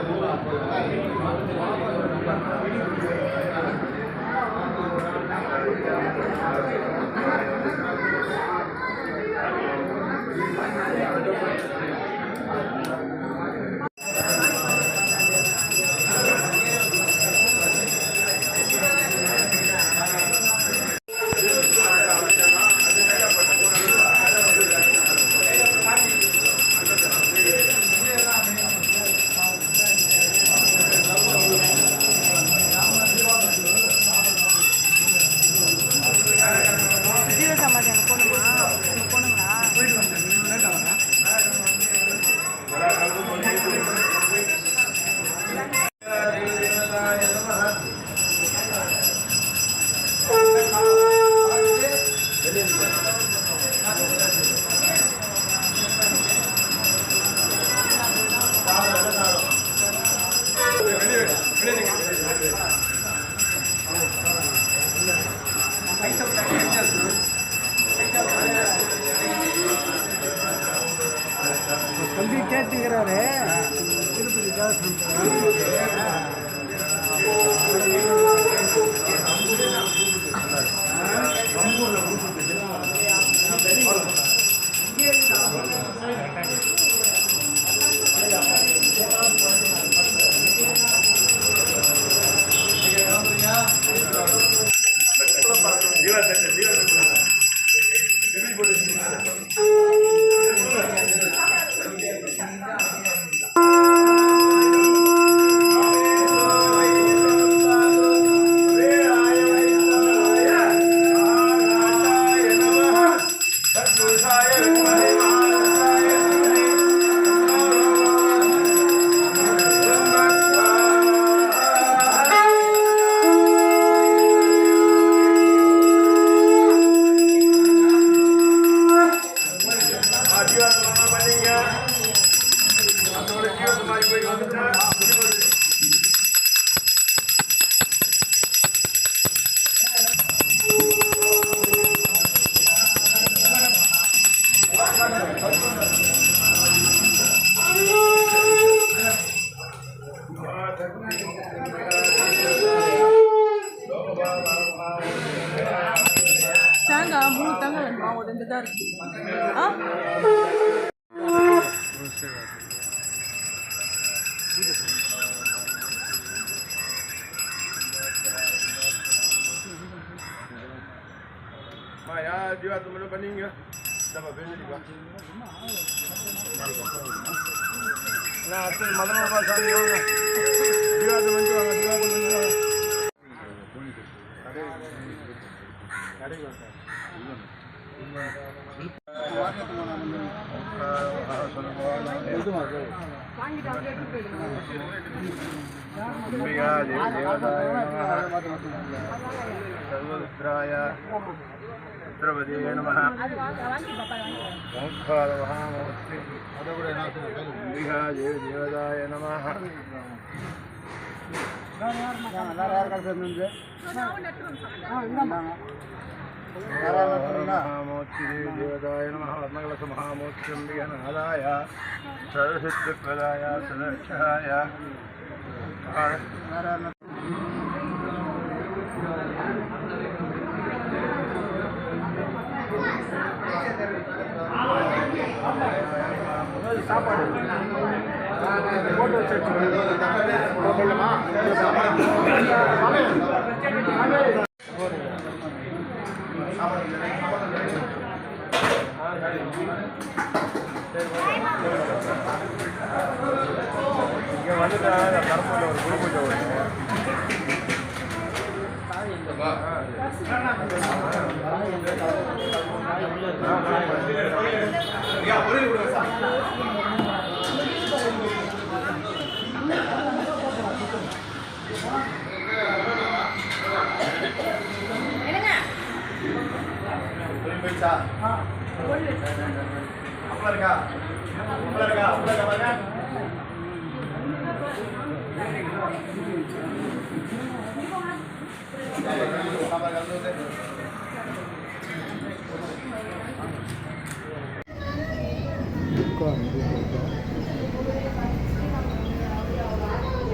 ஜீவ 아무도 안 보는 게 달라요. 아무도 안 보는 게 달라요. வேணுமா ஒரு ரெண்டு தான் இருக்கு ஆ யார் ஜீவாத்து மட்டும் பண்ணீங்க நம்ம பேசிக்கலாம் நான் அடுத்தது மதனோபா சாமி வாங்க ஜீவாத்து வந்து வாங்க ஜீவாத்து வந்து வாங்க சர்வருத்ராய சித்திரபதியே நம. ஓங்கார மகாமூர்த்தி அம்பிகா தேவ தேவதாய நம மகாமூர்த்தி தேவ தேவதாய நம வர்ணகலச மகாமூர்த்தி அம்பிகா நாதாய சரசித்திரதாய சதர்ஷாய இங்கே வந்துட்டாங்க கருப்பூரில் ஒரு குரு பூஜை வருங்க போயிடுச்சா அப்பள இருக்கா அப்பள இருக்கா அப்பள இருக்கா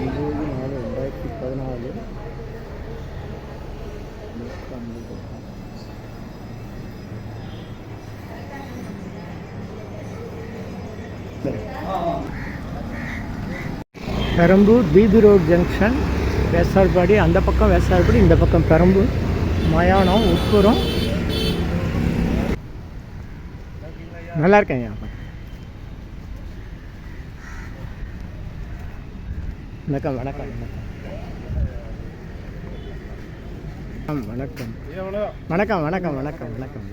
ഇരുപത് നാല് രണ്ടായിരത്തി പതിനാല് ആ Perambur BB road junction Vyasarpadi அந்த பக்கம் வேசார்பாடி இந்த பக்கம் பெரம்பூர் மயானம் உட்புறம். நல்லா இருக்கேன் ஐயா. வணக்கம் வணக்கம் வணக்கம். வணக்கம். வணக்கம் வணக்கம் வணக்கம் வணக்கம்.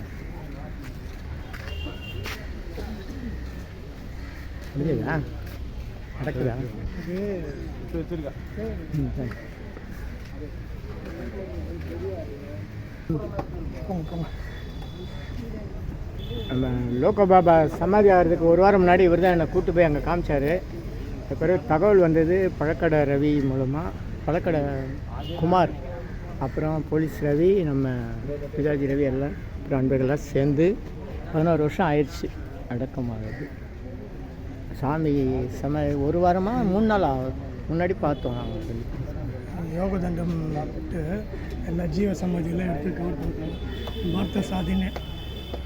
முடியுதா நடக்குதா நம்ம லோகோ பாபா சமாதி ஆகிறதுக்கு ஒரு வாரம் முன்னாடி இவர் தான் என்னை கூட்டு போய் அங்கே காமிச்சார். பிறகு தகவல் வந்தது பழக்கடை ரவி மூலமாக பழக்கடை குமார் அப்புறம் போலீஸ் ரவி நம்ம பிதாஜி ரவி எல்லாம் அப்புறம் அன்பர்கள்லாம் சேர்ந்து பதினோரு வருஷம் ஆயிடுச்சு. அடக்கமாகுது சாமி சம ஒரு வாரமாக மூணு நாள்? ஆகுது முன்னாடி பார்த்தோம் நாங்கள் சொல்லி யோக தண்டம் விட்டு எல்லா ஜீவ சமாதியெல்லாம் எடுத்து கவர் பண்ணுறாங்க பார்த்த சாதின்னு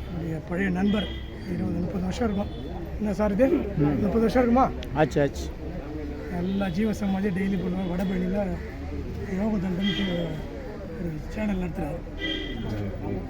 என்னுடைய பழைய நண்பர் இருபது முப்பது வருஷம் இருக்கும். என்ன சார் இது? முப்பது வருஷம் இருக்குமா? ஆச்சு ஆச்சு. எல்லா ஜீவ சமாதியும் டெய்லி பண்ணுவாங்க. வடபழனியில் யோக தண்டம்ட்டு ஒரு channel நடத்துகிறாரு Madanagopal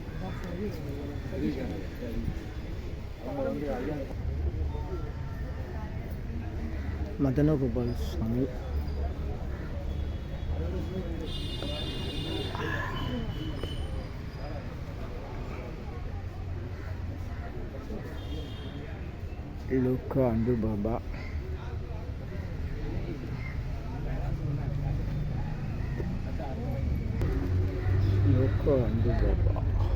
Matanong ko bang sumo, "Ilok ka ang dugo ba?" Ilok?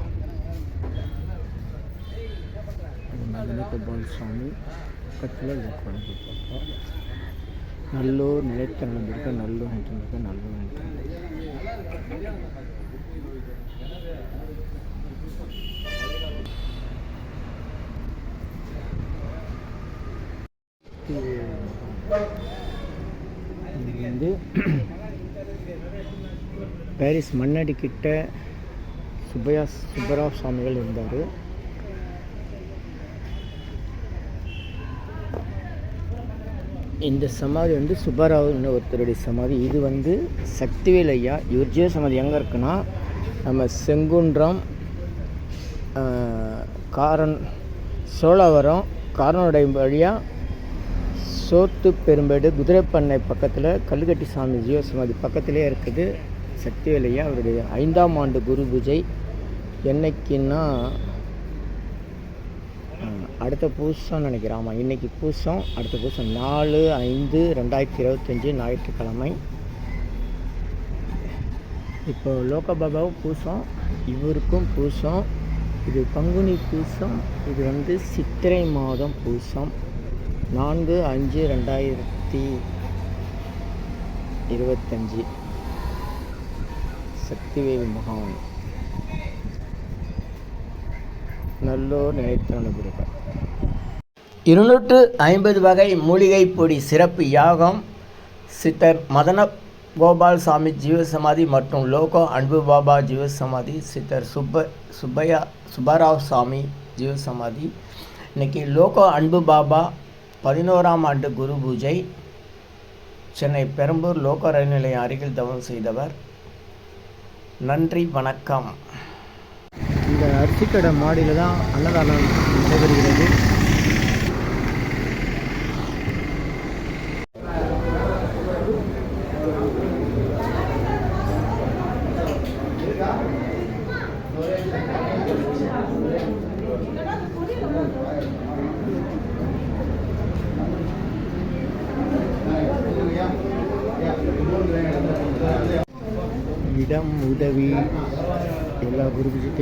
Madanagopal Swamy பக்கத்தில் லோக்கா அன்பு நல்லூர் நிலைத்த நடந்திருக்க நல்லூர் நினைச்சிருக்க நல்லூர் இது வந்து பாரிஸ் மண்ணடி கிட்ட சுப்பையா சுப்பராவ் சுவாமிகள் இருந்தார். இந்த சமாதி வந்து சுப்பராவ்னு ஒருத்தருடைய சமாதி. இது வந்து சக்திவேல் ஐயா இவர் ஜீவ சமாதி எங்கே இருக்குன்னா நம்ம செங்குன்றம் காரன் சோழவரம் காரனுடைய வழியாக சோத்து பெரும்பேடு குதிரைப்பண்ணை பக்கத்தில் கல்லுக்கட்டி சாமி ஜீவ சமாதி பக்கத்திலே இருக்குது சக்திவேலையா? அவருடைய ஐந்தாம் ஆண்டு குரு பூஜை. என்னைக்குன்னா அடுத்த பூசம் நினைக்கிறேன். ஆமாம் இன்றைக்கி பூசம் அடுத்த பூசம் நாலு ஐந்து ரெண்டாயிரத்தி இருபத்தஞ்சி ஞாயிற்றுக்கிழமை. இப்போ லோகபாபாவும் பூசம் இவருக்கும் பூசம் இது பங்குனி பூசம் இது வந்து சித்திரை மாதம் பூசம் நான்கு அஞ்சு ரெண்டாயிரத்தி இருபத்தஞ்சி. சக்திவேல் முகாம். நல்லோர் நினைத்தான பிறகு இருநூற்று ஐம்பது வகை மூலிகை பொடி சிறப்பு யாகம் சித்தர் மதன கோபால் சாமி ஜீவசமாதி மற்றும் லோகோ அன்பு பாபா ஜீவசமாதி சித்தர் சுப்ப சுப்பையா சுப்பராவ் சாமி ஜீவசமாதி. இன்னைக்கு லோகோ அன்பு பாபா பதினோராம் ஆண்டு குரு பூஜை. சென்னை பெரம்பூர் லோகோ ரயில் நிலையம் அருகில் தவம் செய்தவர். நன்றி வணக்கம். இந்த அரிசிக்கடை மாடியில் தான் அன்னதானம் நடைபெறுகிறது. இடம் உதவி எல்லா குறிப்பிட்ட